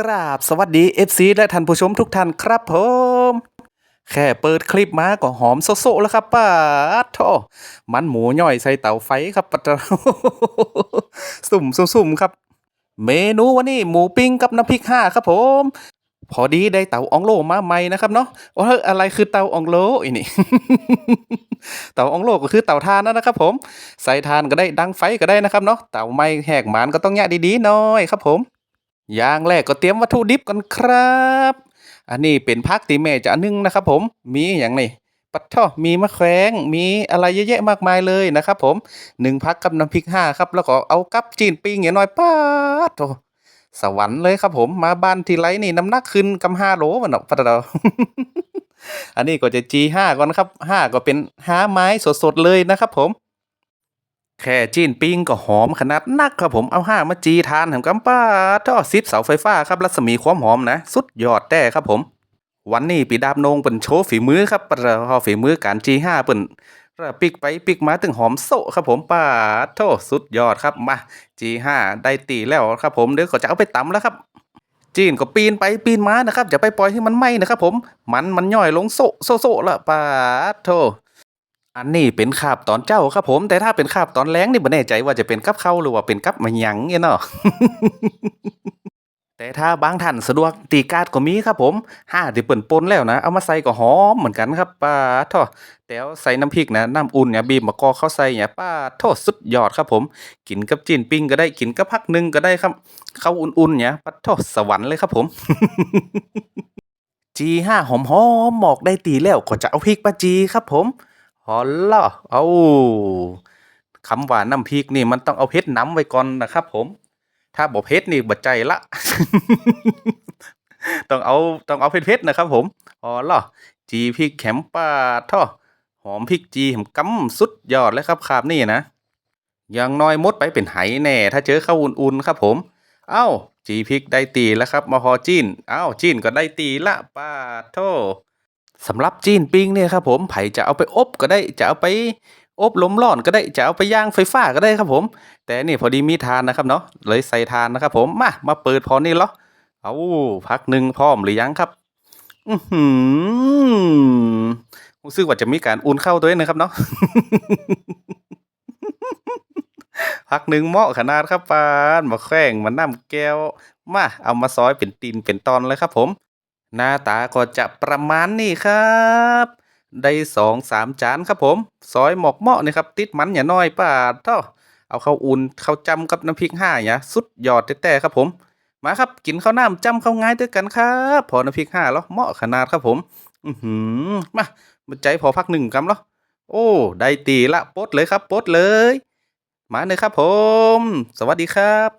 กราบสวัสดี FC และท่านผู้ชมทุกท่านครับผม แค่เปิดคลิปมาก็หอมโซๆแล้วครับป้าดโทมันหมูย่อยใส่เตาไฟครับปะเจ้าสุ่มสุ่มครับ เมนูวันนี้หมูปิ้งกับน้ำพริกห่าครับผม พอดีได้เตาอองโลมาใหม่นะครับเนาะโอ้ยอะไรคือเตาอองโลอีนี่เตาอองโลก็คือเตาถ่านนั่นนะครับ ผม ใส่ถ่านก็ได้ดังไฟก็ได้นะครับเนาะเตาไม้แหกหมานก็ต้องแยะดีๆหน่อยครับผม อย่างแรกก็เตรียมวัตถุดิบกันครับ อันนี้เป็นพักตีแม่จะนนึงนะครับผม มีอย่างนี้ปัดท่อมีมะแขวงมีอะไรเยอะแยะมากมายเลยนะครับผมหนึ่งพักกับน้ำพริกห้าครับ แล้วก็เอากับจีนปิ้งอย่างน้อยป้าดโถสวรรค์เลยครับผมมาบ้านทีไรนี่น้ำหนักขึ้นกำห้าโลมันเนาะปะเดาอันนี้ก็จะจีห้าก่อนครับห้าก็เป็นห้าไม้สดๆเลยนะครับผม แค่จีนปิ้งก็หอมขนาดนักครับผมเอาห้ามาจีทานแถมกำป้าท่อซิปเสาไฟฟ้าครับรัศมีความหอมนะ สุดยอดแต่ครับผม วันนี้ปีดาบนงเป็นโชว์ฝีมือครับประเราฝีมือการจีห้าเปิ่นระปิกไปปิกมาถึงหอมโซครับผมป้าโทสุดยอดครับมาจีห้าได้ตีแล้วครับผมเดี๋ยวก็จะเอาไปตำแล้วครับ จีนก็ปีนไปปีนมานะครับอย่าไปปล่อยให้มันไหม้นะครับผมมันมันย่อยลงโซโซโซละป้าโท อันนี้เป็นคาบตอนเจ้าครับผม แต่ถ้าเป็นคาบตอนแรงนี่ไม่แน่ใจว่าจะเป็นกับเข้าหรือว่าเป็นกับมันหยังเนี่ยเนาะแต่ถ้าบางท่านสะดวกตีการ์ดก็มีครับผมห้าที่เปิ่นปนแล้วนะ เอามาใส่ก็หอมเหมือนกันครับป้าทอแต่เอาใส่น้ำพริกนะ น้ำอุ่นเนี่ยบีบมะกอกเข้าใส่เนี่ยป้าโทษสุดยอดครับผม กินกับจีนปิ้งก็ได้กินกับพักหนึ่งก็ได้ครับ เข้าอุ่นๆเนี่ยป้าโทษสวรรค์เลยครับผมจีห้าหอมหอมหมอกได้ตีแล้วก็จะเอาพริกมาจีครับผม อลล่ะเอาคำว่าน้ำพริกนี่มันต้องเอาเพชรน้ำไว้ก่อนนะครับ ผม ถ้าบอกเพชรนี่บัดใจละ ต้องเอาต้องเอาเพชรเพชรนะครับ ผมฮอลล่ะจีพริกแขมป้าท่อหอมพริกจีแหมกำสุดยอดเลยครับคาบนี่นะอย่างน้อยมดไปเป็นไหแน่ ถ้าเจอข้าวอุ่นๆครับผม เอ้าจีพริกได้ตีแล้วครับมาพอจีนเอ้าจีนก็ได้ตีละป้าโท สำหรับจีนปิ้งเนี่ยครับผมไผ่จะเอาไปอบก็ได้จะเอาไปอบลมร้อนก็ได้จะเอาไปย่างไฟฟ้าก็ได้ครับผม แต่นี่พอดีมีทานนะครับเนาะเลยใส่ทานนะครับผมมามาเปิดพอนี่เหรอเอาพักหนึ่งพร้อมหรือยังครับ อือหือรู้สึกว่าจะมีการอุ่นเข้าตัวเองนะครับเนาะพักหนึ่งเหมาะขนาดครับปานมาแข้งมาน้ำแก้วมาเอามาซอยเป็นตีนเป็นตอนเลยครับผม หน้าตาก็จะประมาณนี้ครับ ได้สองสามจานครับผม ซอยหมอกเหมาะนี่ครับ ติดมันอย่าน้อยป้าเท่าเอาข้าวอุ่นข้าวจำกับน้ำพริกห้าอย่าสุดยอดแต่ๆครับผม มาครับกินข้าวน้ำจำข้าวง่ายด้วยกันครับพอน้ำพริกห้าแล้วเหมาะขนาดครับผม อือหือมามาใจพอพักหนึ่งกำแล้วโอ้ ได้ตีละปดเลยครับปดเลย มาเลยครับผม สวัสดีครับ